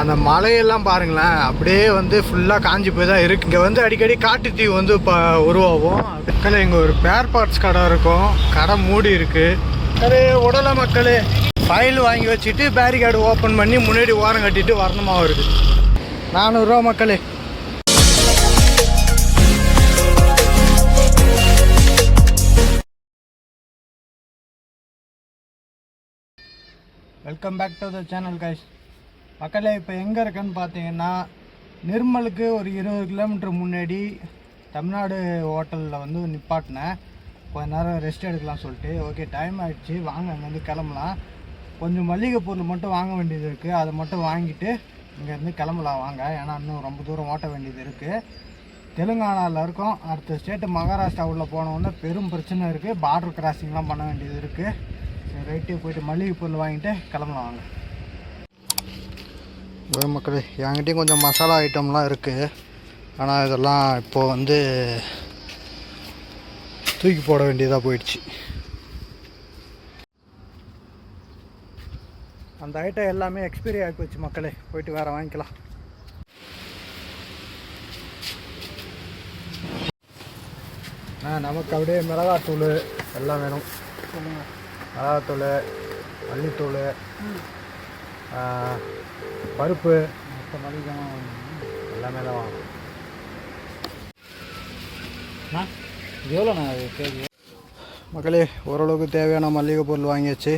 அந்த மலையெல்லாம் பாருங்களேன் அப்படியே வந்து ஃபுல்லாக காஞ்சி போய் தான் இருக்குது இங்கே வந்து அடிக்கடி காட்டுத்தீ வந்து இப்போ உருவாகும். மக்கள் இங்கே ஒரு பேர் பார்ட்ஸ் கடை இருக்கும். கடை மூடி இருக்குது மக்களே உடலை மக்களே ஃபைல் வாங்கி வச்சுட்டு பேரிகார்டு ஓப்பன் பண்ணி முன்னாடி ஓரம் கட்டிட்டு வரணுமா வருது நானூறுரூவா மக்களே. Welcome back to the channel guys மக்களே இப்போ எங்கே இருக்குன்னு பார்த்தீங்கன்னா நிர்மலுக்கு ஒரு இருபது கிலோமீட்டர் முன்னாடி தமிழ்நாடு ஹோட்டலில் வந்து நிப்பாட்டினேன். கொஞ்ச நேரம் ரெஸ்ட் எடுக்கலாம் சொல்லிட்டு. ஓகே டைம் ஆகிடுச்சு வாங்க அங்கேருந்து கிளம்பலாம். கொஞ்சம் மளிகை பொருள் மட்டும் வாங்க வேண்டியது இருக்குது அதை மட்டும் வாங்கிட்டு இங்கேருந்து கிளம்பலாம். வாங்க. ஏன்னா இன்னும் ரொம்ப தூரம் ஓட்ட வேண்டியது இருக்குது தெலுங்கானாவில் இருக்கோம். அடுத்த ஸ்டேட்டு மகாராஷ்டிரா உள்ள போனோன்னா பெரும் பிரச்சனை இருக்குது பார்டர் கிராசிங்லாம் பண்ண வேண்டியது இருக்குது ரைட்டே ரைட்டு போயிட்டு மளிகை பொருள் வாங்கிட்டு கிளம்பலாம் வாங்க. மக்களே என்கிட்டயும் கொஞ்சம் மசாலா ஐட்டம்லாம் இருக்குது ஆனால் இதெல்லாம் இப்போது வந்து தூக்கி போட வேண்டியதாக போயிடுச்சு. அந்த ஐட்டம் எல்லாமே எக்ஸ்பைரி ஆகி போச்சு மக்களே. போயிட்டு வேறு வாங்கிக்கலாம். ஆ நமக்கு அப்படியே மிளகாத்தூள் எல்லாம் வேணும். மிளகாத்தூள் மல்லித்தூள் பருப்பு. மொத்த மளிகை எல்லாமே தான் வாங்கணும். எவ்வளோண்ணா அது கேஜி? மக்களே ஓரளவுக்கு தேவையான மல்லிகை பொருள் வாங்கியாச்சு.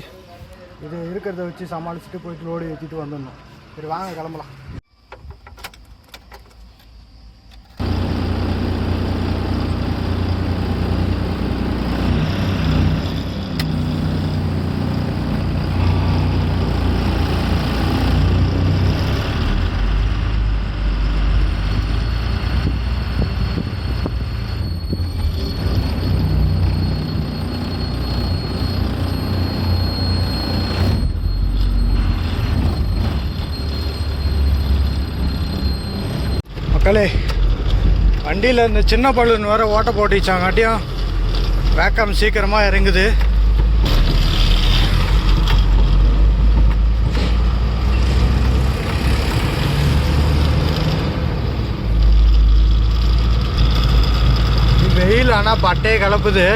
இது இருக்கிறத வச்சு சமாளிச்சுட்டு போயிட்டு லோடு ஏற்றிட்டு வந்துடணும். சரி வாங்க கிளம்பலாம். மக்களே வண்டியில் இந்த சின்ன பலூன் வேற ஓட்ட போட்டுச்சாங்காட்டியும் வேக்கம் சீக்கிரமாக இறங்குது. வெயில் ஆனால் பட்டையை கலப்புது.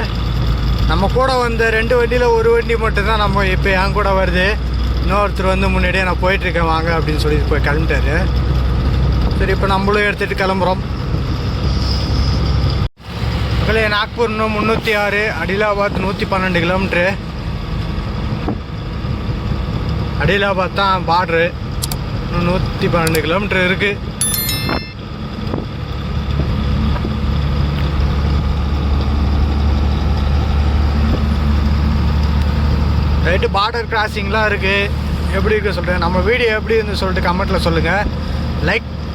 நம்ம கூட வந்த ரெண்டு வண்டியில் ஒரு வண்டி மட்டும்தான் நம்ம இப்போ என் கூட வருது. இன்னொருத்தர் வந்து முன்னாடியே நான் போயிட்டுருக்கேன் வாங்க அப்படின்னு சொல்லி போய் கிளம்பிட்டாரு. சரி இப்போ நம்மளும் எடுத்துகிட்டு கிளம்புறோம். மக்களே நாக்பூர் இன்னும் முந்நூற்றி ஆறு அடிலாபாத் நூற்றி பன்னெண்டு கிலோமீட்ரு அடிலாபாத் தான் பார்டரு இன்னும் நூற்றி பன்னெண்டு கிலோமீட்ரு இருக்குது ரைட்டு பார்டர் கிராசிங்லாம் இருக்குது எப்படி இருக்கு சொல்கிறேன் நம்ம வீடியோ எப்படி இருந்து சொல்லிட்டு கமெண்ட்டில் சொல்லுங்கள் லைக்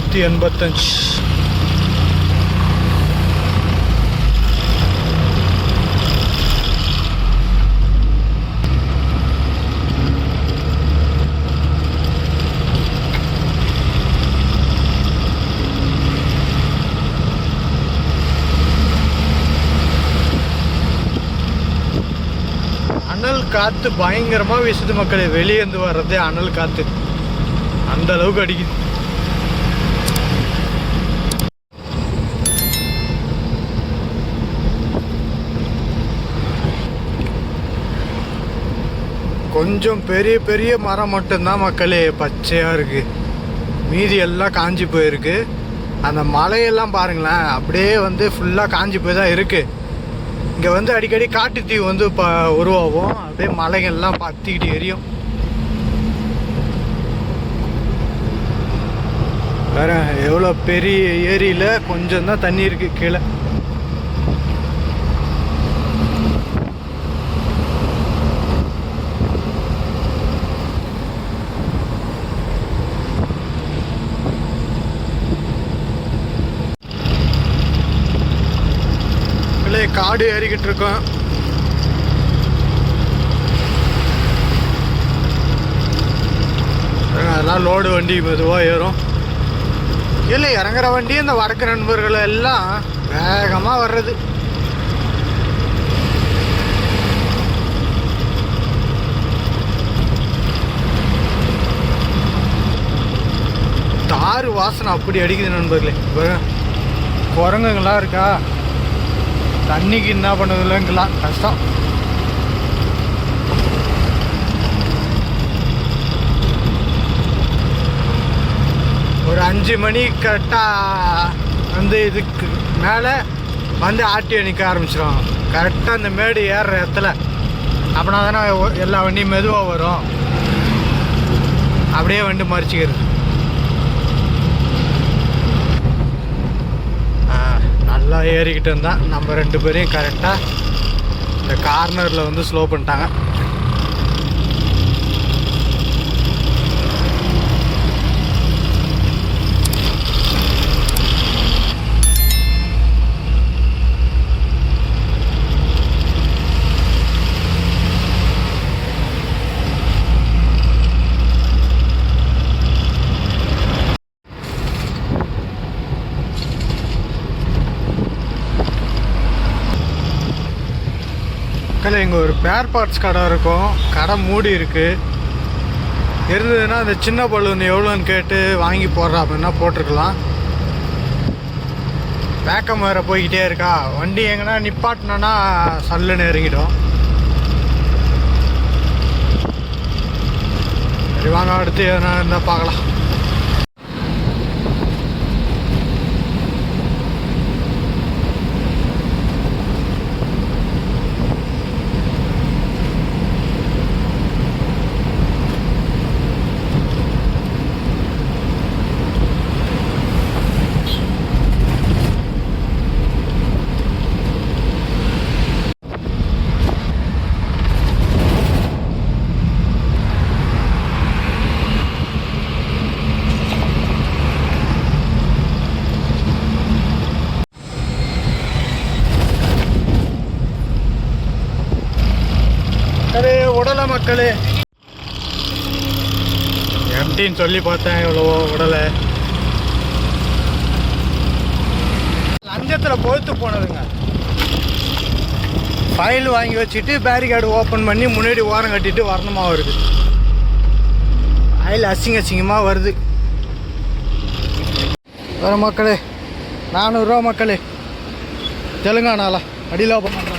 நூற்றி எண்பத்தஞ்சு. அனல் காற்று பயங்கரமாக வீசுது வெளியே வெளியேந்து வர்றதே அனல் காற்று அந்த அளவுக்கு அடிக்குது. கொஞ்சம் பெரிய பெரிய மரம் மட்டும்தான் மக்களே பச்சையாக இருக்குது மீதி எல்லாம் காஞ்சி போயிருக்கு. அந்த மலையெல்லாம் பாருங்களேன் அப்படியே வந்து ஃபுல்லாக காஞ்சி போய் தான் இருக்குது இங்கே வந்து அடிக்கடி காட்டு தீவு வந்து இப்போ உருவாகும். அப்படியே மலைகள்லாம் பத்திக்கிட்டு எரியும். வேற எவ்வளோ பெரிய ஏரியில் கொஞ்சம் தான் தண்ணி இருக்குது கீழே. அப்படியே காடு ஏறிக்கிட்டு இருக்கோம். அதெல்லாம் லோடு வண்டி மெதுவாக ஏறும். இல்லை இறங்குற வண்டி இந்த வடக்கு நண்பர்கள் எல்லாம் வேகமாக வர்றது. தாறு வாசனை அப்படி அடிக்குது நண்பர்களே. குரங்குங்களா குரங்குங்களாம் இருக்கா? தண்ணிக்கு என்ன பண்ணுதுலங்கலாம் கஷ்டம். ஒரு அஞ்சு மணி கரெக்டாக வந்து இதுக்கு மேலே வந்து ஆட்டி அணிக்க ஆரம்பிச்சிடும் கரெக்டாக அந்த மேடு ஏறுற இடத்துல. அப்படின்னா தானே எல்லா வண்டியும் மெதுவாக வரும். அப்படியே வண்டி மறிச்சிக்கிறது ஆ, நல்லா ஏறிக்கிட்டு இருந்தான் நம்ம ரெண்டு பேரையும் கரெக்டாக இந்த கார்னரில் வந்து ஸ்லோ பண்ணிட்டாங்க மக்கள் இங்கே ஒரு பேர் பார்ட்ஸ் கடை இருக்கும். கடை மூடி இருக்குது இருந்ததுன்னா அந்த சின்ன பலூன் எவ்வளோன்னு கேட்டு வாங்கி போடுறா அப்படின்னா போட்டிருக்கலாம். வேக்கம் வேறு போய்கிட்டே இருக்கா. வண்டி எங்கன்னா நிப்பாட்டினோன்னா சல்லுன்னு இறங்கிடும். சரி வாங்க அடுத்து எதனா இருந்தால் பார்க்கலாம் மக்களே உடலை மக்களே. எம்டின்னு சொல்லி பார்த்தேன் எவ்வளவோ உடலை. லஞ்சத்தில் பொறுத்து போனதுங்க. ஃபைல் வாங்கி வச்சுட்டு பேரிகார்டு ஓப்பன் பண்ணி முன்னாடி ஓரம் கட்டிட்டு வரணுமா வருது ஆயில் அசிங்க அசிங்கமாக வருது. வர மக்களே நானூறுரூவா மக்களே. தெலுங்கானால அடியில் ஓப்பன் பண்ணுறாங்க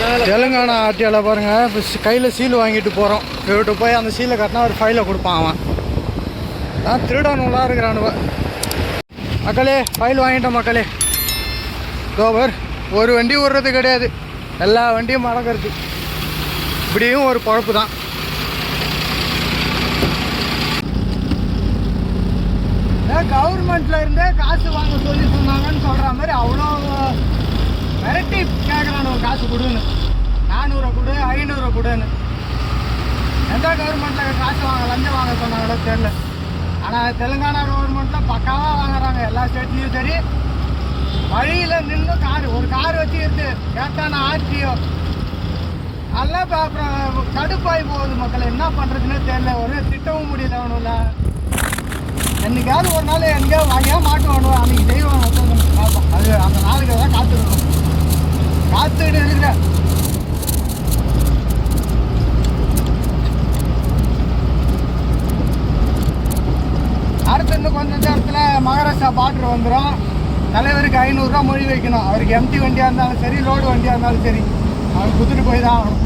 தெலுங்கானா ஆட்டியால் பாருங்கள் இப்போ கையில் சீல் வாங்கிட்டு போகிறோம் இவர்கிட்ட போய் அந்த சீலை கட்டினா ஒரு ஃபைலை கொடுப்பான் அவன். நான் திருடானுலாம் இருக்கிறானுவ. மக்களே ஃபைல் வாங்கிட்டோம் மக்களே. தோபர் ஒரு வண்டி விடுறது கிடையாது. எல்லா வண்டியும் மறக்கிறது இப்படியும் ஒரு குழப்பு தான். கவர்மெண்ட்ல இருந்தே காசு வாங்க சொல்லி சொன்னாங்கன்னு சொல்ற மாதிரி அவ்வளோ காசு கொடுன்னு. நானூறு கொடு ஐநூறு கொடுன்னு. எந்த கவர்மெண்ட்டில் காசு வாங்க லஞ்சம் வாங்க சொன்னாங்களோ தெரில ஆனால் தெலுங்கானா கவர்மெண்ட்டில் பக்காவாக வாங்குறாங்க. எல்லா ஸ்டேட்லேயும் சரி. வழியில் நின்று கார் ஒரு கார் வச்சு இருக்கு. கேட்டான ஆர்டிஓ. அதெல்லாம் இப்போ அப்புறம் கடுப்பாகி போகுது மக்கள். என்ன பண்ணுறதுன்னு தெரில ஒரு திட்டவும் முடியல அவனுல என்னைக்காவது ஒரு நாள் எங்கேயாவது வாங்கியா மாட்டுவானு அன்றைக்கி தெய்வம் பார்ப்போம். அது அந்த நாளுக்கு தான் காத்துக்கணும். காத்துக்கிட்டு இருக்கிறேன் அடுத்து இன்னும் கொஞ்ச நேரத்தில் மகாராஷ்டிரா பார்டர் வந்துடும் தலைவருக்கு ஐநூறுரூவா மொழி வைக்கணும். அவருக்கு எம்டி வண்டியாக இருந்தாலும் சரி லோடு வண்டியாக இருந்தாலும் சரி. அவர் குத்துட்டு போய் தான் ஆகணும்.